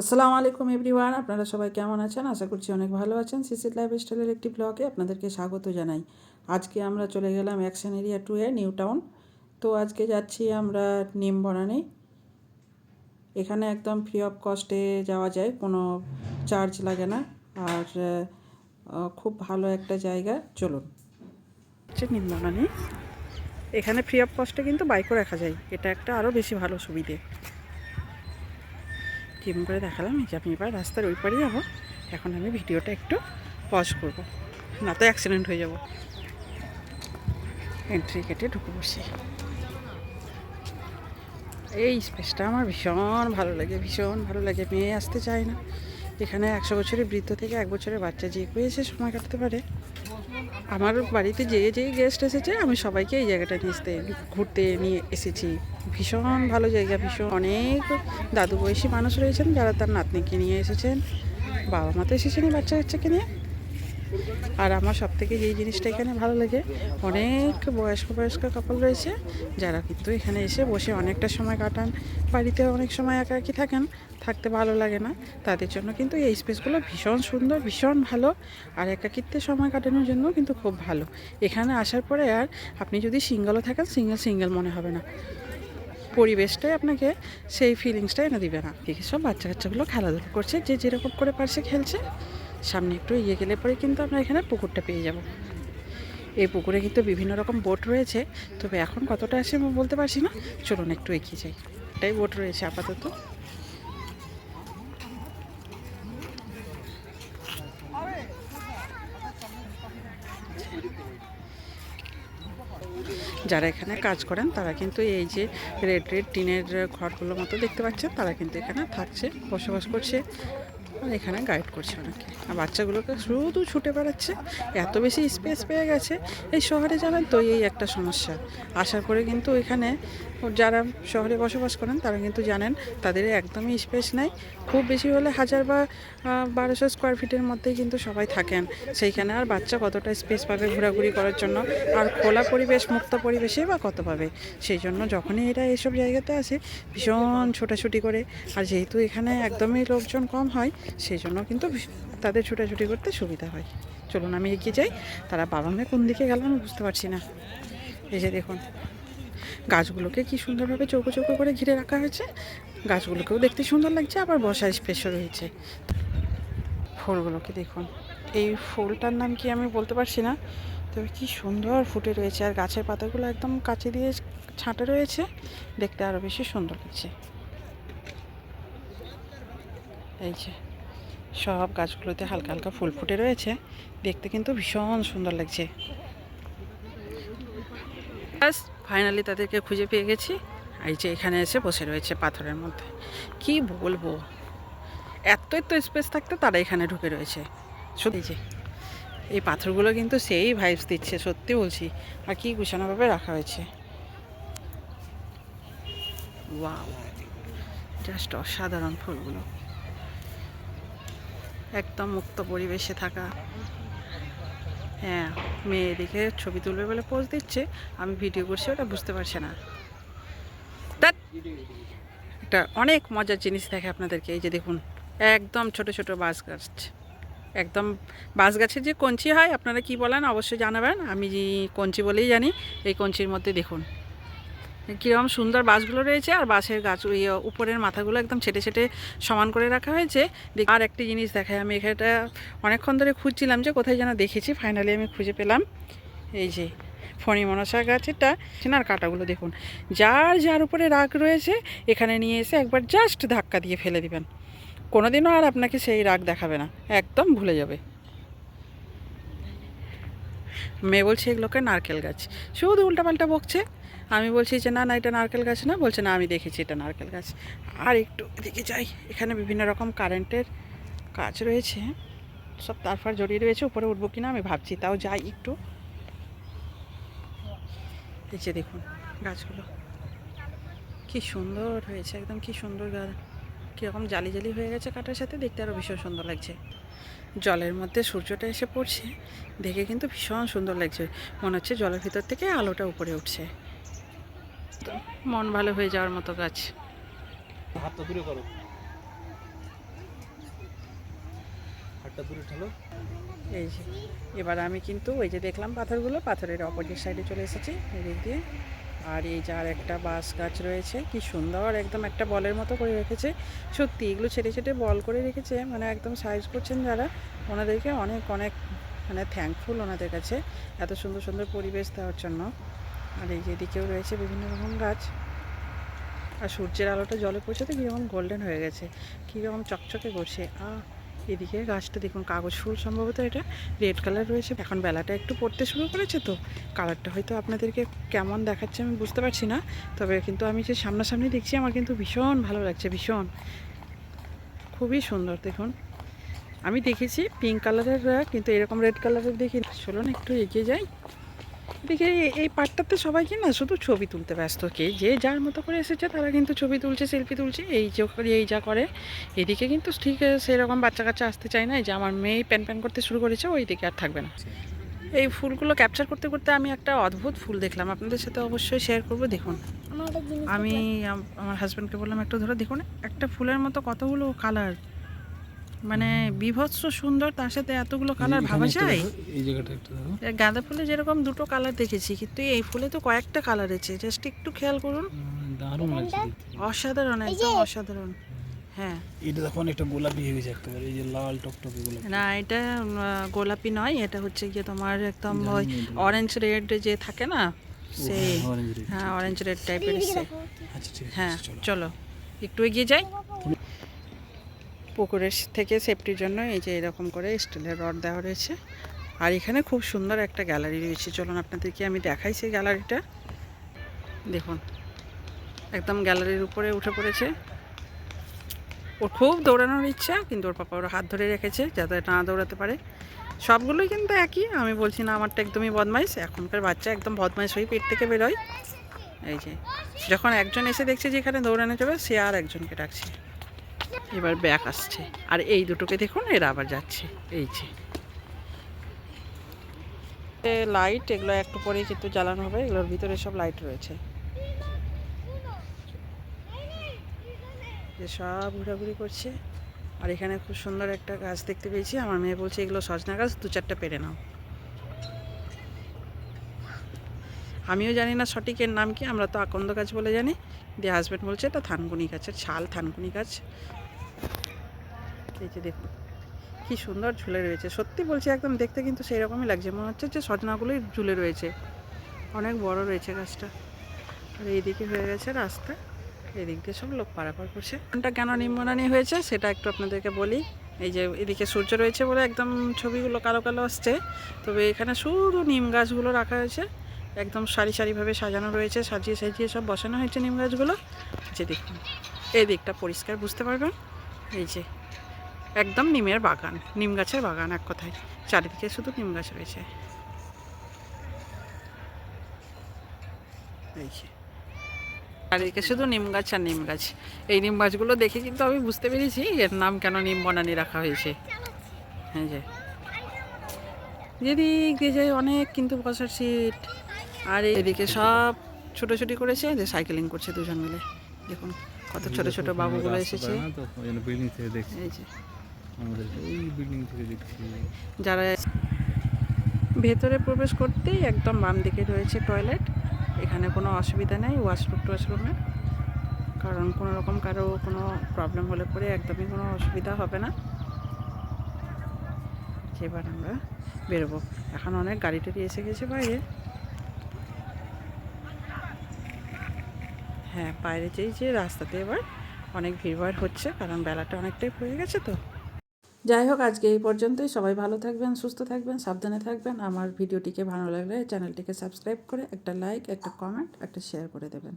আসসালামু আলাইকুম এভরিওয়ান, আপনারা সবাই কেমন আছেন? আশা করছি অনেক ভালো আছেন। সিসি লাইফ স্টাইলের একটি ব্লগে আপনাদেরকে স্বাগত জানাই। আজকে আমরা চলে গেলাম action area two A New Town তো আজকে যাচ্ছি আমরা নিম বনানি এখানে একদম ফ্রি অফ কস্টে যাওয়া যায়, কোনো চার্জ লাগে না। আর খুব ভালো একটা জায়গা। চলুন। নিম বনানি এখানে ফ্রি অফ কস্টে কিন্তু বাইকও রাখা যায়। এটা একটা আরও বেশি ভালো সুবিধে। কেমন করে দেখালাম যে আমি এবার রাস্তার ওই পাড়ে যাব। এখন আমি ভিডিওটা একটু পজ করব, না তো অ্যাক্সিডেন্ট হয়ে যাব। এন্ট্রি কেটে ঢুকে বসি এই স্পেসটা আমার ভীষণ ভালো লাগে, ভীষণ ভালো লাগে, মেয়ে আসতে চায় না। এখানে একশো বছরের বৃদ্ধ থেকে এক বছরের বাচ্চা যে এসে সময় কাটাতে পারে। আমার বাড়িতে যে যে গেস্ট এসেছে, আমি সবাইকে এই জায়গাটা নিয়ে ঘুরতে নিয়ে এসেছি। ভীষণ ভালো জায়গা, ভীষণ অনেক দাদু বয়সী মানুষ রয়েছেন যারা তার নাতনিকে নিয়ে এসেছেন বাবা মা তো এসেছেন বাচ্চা কাচ্চাকে নিয়ে। আর আমার সব থেকে যেই জিনিসটা এখানে ভালো লাগে, অনেক বয়স্ক বয়স্ক কাপল রয়েছে, যারা কিন্তু এখানে এসে বসে অনেকটা সময় কাটান, বাড়িতে অনেক সময় একা একই থাকেন, থাকতে ভালো লাগে না, তাদের জন্য কিন্তু এই স্পেসগুলো ভীষণ সুন্দর, ভীষণ ভালো, আর একাকিত্বে সময় কাটানোর জন্য কিন্তু খুব ভালো। এখানে আসার পরে আর আপনি যদি সিঙ্গেলও থাকেন সিঙ্গেল সিঙ্গেল মনে হবে না। পরিবেশটাই আপনাকে সেই ফিলিংসটা এনে দিবে না। দেখি সব বাচ্চা কাচ্চাগুলো খেলাধুলো করছে, যে যেরকম করে পারছে খেলছে। সামনে একটু ইয়ে গেলে পরে কিন্তু আমরা এখানে পুকুরটা পেয়ে যাব। এই পুকুরে কিন্তু বিভিন্ন রকম বোট রয়েছে। তবে এখন কতটা আসে আমি বলতে পারছি না। চলুন একটু এগিয়ে যাই। এটাই বোট রয়েছে আপাতত। যারা এখানে কাজ করেন, তারা কিন্তু এই যে রেড রেড টিনের ঘরগুলোর মতো দেখতে পাচ্ছেন, তারা কিন্তু এখানে থাকছে, বসবাস করছে। এখানে গাইড করছে ওনাকে আর বাচ্চাগুলোকে শুধু ছুটে বেড়াচ্ছে, এত বেশি স্পেস পেয়ে গেছে। এই শহরে জানেন তো এই একটা সমস্যা। আসার পরে কিন্তু এখানে যারা শহরে বসবাস করেন, তারা কিন্তু জানেন তাদের একদমই স্পেস নাই। খুব বেশি হলে হাজার বা বারোশো স্কোয়ার ফিটের মধ্যেই কিন্তু সবাই থাকেন। সেইখানে আর বাচ্চা কতটা স্পেস পাবে ঘোরাঘুরি করার জন্য, আর খোলা পরিবেশ, মুক্ত পরিবেশে বা কত পাবে? সেই জন্য যখনই এরা এসব জায়গাতে আসে, ভীষণ ছোটাছুটি করে। আর যেহেতু এখানে একদমই লোকজন কম হয়, সেই জন্য কিন্তু তাদের ছোটাছুটি করতে সুবিধা হয়। চলুন আমি এগিয়ে যাই। তারা বাবা মেয়ে কোন দিকে গেল আমি বুঝতে পারছি না। এই যে দেখুন গাছগুলোকে কি সুন্দরভাবে চৌকো চৌকো করে ঘিরে রাখা হয়েছে? গাছগুলোকেও দেখতে সুন্দর লাগছে, আবার বসার স্পেসও রয়েছে ফুলগুলোকে দেখুন। এই ফুলটার নাম কি আমি বলতে পারছি না, তবে কি সুন্দর ফুটে রয়েছে, আর গাছের পাতাগুলো একদম কাছে দিয়ে ছাঁটে রয়েছে। দেখতে আরও বেশি সুন্দর লাগছে। এই যে, সব গাছগুলোতে হালকা হালকা ফুল ফুটে রয়েছে। দেখতে কিন্তু ভীষণ সুন্দর লাগছে। ফাইনালি তাদেরকে খুঁজে পেয়ে গেছি। এই যে এখানে এসে বসে রয়েছে পাথরের মধ্যে। কি বলব? এত এত স্পেস থাকতে তারা এখানে ঢুকে রয়েছে। এই যে, এই পাথরগুলো কিন্তু সেই ভাইবস দিচ্ছে, সত্যি বলছি। আর কি গুছানোভাবে রাখা হয়েছে। জাস্ট অসাধারণ ফুলগুলো। একদম মুক্ত পরিবেশে থাকা। হ্যাঁ মেয়ে দেখে ছবি তুলবে বলে পোজ দিচ্ছে। আমি ভিডিও করছি, ওটা বুঝতে পারছে না। একটা অনেক মজার জিনিস দেখে আপনাদেরকে, এই যে দেখুন, একদম ছোট ছোট বাঁশ গাছ। একদম বাঁশ গাছের যে কঞ্চি হয়, আপনারা কি বলেন, অবশ্যই জানাবেন। আমি কঞ্চি বলেই জানি, এই কঞ্চির মধ্যে দেখুন। কীরকম সুন্দর বাঁশগুলো রয়েছে, আর বাঁশের গাছ, ওই উপরের মাথাগুলো একদম ছেটে ছেটে সমান করে রাখা হয়েছে। আর একটি জিনিস দেখায় আমি এখানটা অনেকক্ষণ ধরে খুঁজছিলাম যে কোথায় যেন দেখেছি ফাইনালি আমি খুঁজে পেলাম। এই যে ফণি মনসা গাছেরটা আর কাটাগুলো দেখুন। যার যার উপরে রাগ রয়েছে, এখানে নিয়ে এসে একবার জাস্ট ধাক্কা দিয়ে ফেলে দিবেন। কোনোদিনও আর আপনাকে সেই রাগ দেখাবে না, একদম ভুলে যাবে। মেয়ে বলছে এগুলোকে নারকেল গাছ? শুধু উল্টাপাল্টা বকছে। আমি বলছি যে, না না, এটা নারকেল গাছ না। বলছে, না, আমি দেখেছি এটা নারকেল গাছ। আর একটু এদিকে যাই, এখানে বিভিন্ন রকম কারেন্টের কাজ রয়েছে। সব তারপর জড়িয়ে রয়েছে, উপরে উঠবো কিনা আমি ভাবছি, তাও যাই একটু। এই দেখুন গাছগুলো, কি সুন্দর হয়েছে, একদম কি সুন্দর গাছ। কীরকম জালি জালি হয়ে গেছে কাটার সাথে, দেখতে আরও ভীষণ সুন্দর লাগছে। জলের মধ্যে সূর্যটা এসে পড়ছে, দেখে কিন্তু ভীষণ সুন্দর লাগছে। মনে হচ্ছে জলের ভিতর থেকে আলোটা উপরে উঠছে। তো মন ভালো হয়ে যাওয়ার মতো গাছ। হাতটা দূরে করো। হাতটা দূরে ঠেলো। এই যে এবার আমি কিন্তু ওই যে দেখলাম পাথরগুলো পাথরের অপোজিট সাইডে চলে এসেছি এদিক দিয়ে। আর এই যে আর একটা বাঁশ গাছ রয়েছে কি সুন্দর একদম একটা বলের মতো করে রেখেছে। সত্যি এগুলো ছেটে ছেটে বল করে রেখেছে মানে একদম সাইজ করছেন যারা ওনাদেরকে অনেক অনেক মানে থ্যাঙ্কফুল ওনাদের কাছে এত সুন্দর সুন্দর পরিবেশ দেওয়ার জন্য। আর এই যে এদিকেও রয়েছে বিভিন্ন রকম গাছ। আর সূর্যের আলোটা জলে পৌঁছাতে কীরকম গোল্ডেন হয়ে গেছে, কীরকম চকচকে করছে। আ এদিকে গাছটা দেখুন, কাগজ ফুল সম্ভবত এটা রেড কালার রয়েছে। এখন বেলাটা একটু পড়তে শুরু করেছে তো কালারটা হয়তো আপনাদেরকে কেমন দেখাচ্ছে আমি বুঝতে পারছি না, তবে কিন্তু আমি যে সামনাসামনি দেখছি আমার কিন্তু ভীষণ ভালো লাগছে, ভীষণ। খুবই সুন্দর, দেখুন। আমি দেখেছি পিঙ্ক কালারের কিন্তু এরকম রেড কালারের দেখি চলুন, একটু এগিয়ে যাই। দেখে এই পার্টটাতে সবাইকে না শুধু ছবি তুলতে ব্যস্ত? কে যে যার মতো করে এসেছে তারা কিন্তু ছবি তুলছে সেলফি তুলছে এই যে করে এই যা করে। এদিকে কিন্তু ঠিক সেরকম বাচ্চা কাচ্চা আসতে চায় না এই যে আমার মেয়ে প্যান প্যান করতে শুরু করেছে ওই দিকে আর থাকবে না। এই ফুলগুলো ক্যাপচার করতে করতে আমি একটা অদ্ভুত ফুল দেখলাম আপনাদের সাথে অবশ্যই শেয়ার করব দেখুন। আমি আমার হাজব্যান্ডকে বললাম একটু ধরো দেখুন একটা ফুলের মতো কতগুলো কালার মানে বিভৎস সুন্দর তার সাথে এতগুলো কালার ভাবা যায় এই জায়গাটা একটু গাঁদা ফুলে যেরকম দুটো কালার দেখেছি কিন্তু এই ফুলে তো কয়েকটা কালার আছে জাস্ট একটু খেয়াল করুন। দারুণ লাগছে অসাধারণ একদম অসাধারণ। হ্যাঁ। এটা দেখো অনেকটা গোলাপি হয়ে গেছে একেবারে এই যে লাল টকটকে গোলাপি। না এটা গোলাপি নয় এটা হচ্ছে গিয়ে তোমার একদম ওই। অরেঞ্জ রেড যে থাকে না সেই অরেঞ্জ রেড হ্যাঁ অরেঞ্জ রেড টাইপের সে আচ্ছা ঠিক হ্যাঁ চলো একটু এগিয়ে যাই। পুকুরের থেকে সেফটির জন্য এই যে এরকম করে স্টিলের রড দেওয়া রয়েছে। আর এখানে খুব সুন্দর একটা গ্যালারি রয়েছে। চলুন আপনাদেরকে আমি দেখাই সেই গ্যালারিটা দেখুন, একদম গ্যালারির উপরে উঠে পড়েছে। ওর খুব দৌড়ানোর ইচ্ছা, কিন্তু ওর পাপা ওর হাত ধরে রেখেছে যাতে না দৌড়াতে পারে। সবগুলোই কিন্তু একই। আমি বলছি না, আমারটা একদমই বদমাইশ। এখনকার বাচ্চা একদম বদমাইশ হয়ে পেট থেকে বেরোয়। এই যে, যখন একজন এসে দেখছে যে এখানে দৌড়ানো যাবে, সে আর একজনকে ডাকছে। এবার ব্যাক আসছে। আর এই দুটোকে দেখুন, এরা আবার যাচ্ছে। এই যে। লাইট এগুলো একটু পরেই কিন্তু জ্বালানো হবে। এগুলোর ভিতরে সব লাইট রয়েছে। যে সব ঘোরাঘুরি করছে। আর এখানে খুব সুন্দর একটা গাছ দেখতে পেয়েছি। আমার মেয়ে বলছে, এগুলো সজনা গাছ, দু চারটা পেরে নাও। আমিও জানি না সঠিক এর নাম কি, আমরা তো আকন্দ গাছ বলে জানি। দিয়ে হাজব্যান্ড বলছে, এটা থানকুনি গাছের ছাল থানকুনি গাছ। এই যে দেখুন, কি সুন্দর ঝুলে রয়েছে। সত্যি বলছি, একদম দেখতে কিন্তু সেই রকমই লাগছে। মনে হচ্ছে যে সজনাগুলোই ঝুলে রয়েছে। অনেক বড় রয়েছে গাছটা। আর এইদিকে হয়ে গেছে রাস্তা। এদিক দিয়ে সব লোক পারাপার করছে। কোনটা কেন নিম্নরানি হয়েছে, সেটা একটু আপনাদেরকে বলি। এই যে এদিকে সূর্য রয়েছে বলে একদম ছবিগুলো কালো কালো আসছে। তবে এখানে শুধু নিম গাছগুলো রাখা হয়েছে। একদম সারি সারিভাবে সাজানো রয়েছে, সাজিয়ে সাজিয়ে সব বসানো হয়েছে নিম গাছগুলো। যে দেখুন, এই দিকটা পরিষ্কার, বুঝতে পারবেন? এই যে, একদম নিমের বাগান, নিম গাছের বাগান এক কথায়। চারিদিকে শুধু নিম গাছ রয়েছে। এই যে, চারিদিকে শুধু নিম গাছ আর নিম গাছ। এই নিম গাছগুলো দেখে কিন্তু আমি বুঝতে পেরেছি এর নাম কেন নিম বনানি রাখা হয়েছে। হ্যাঁ যে, যেদিক দিয়ে অনেক কিন্তু বসার সিট। আর এদিকে সব ছোটাছুটি করেছে যে সাইকেলিং করছে দুজন মিলে। দেখুন কত ছোট ছোট বাবুগুলো এসেছে। বিল্ডিং থেকে দেখছি। এই বিল্ডিং থেকে দেখছি। যারা ভেতরে প্রবেশ করতেই একদম বাম দিকে রয়েছে টয়লেট এখানে কোনো অসুবিধা নেই ওয়াশরুম টওয়াশরুমে কারণ কোনো রকম কারও কোনো প্রবলেম হলে পরে একদমই কোনো অসুবিধা হবে না। এবার আমরা বেরোবো। এখন অনেক গাড়ি টাড়ি এসে গেছে বাইরে। হ্যাঁ বাইরে যেই যে রাস্তাতে এবার অনেক ভিড়ভাড় হচ্ছে, কারণ বেলাটা অনেকটাই পড়ে গেছে তো। যাই হোক, আজকে এই পর্যন্তই। সবাই ভালো থাকবেন, সুস্থ থাকবেন, সাবধানে থাকবেন। আমার ভিডিওটিকে ভালো লাগলে চ্যানেলটিকে সাবস্ক্রাইব করে একটা লাইক, একটা কমেন্ট, একটা শেয়ার করে দেবেন।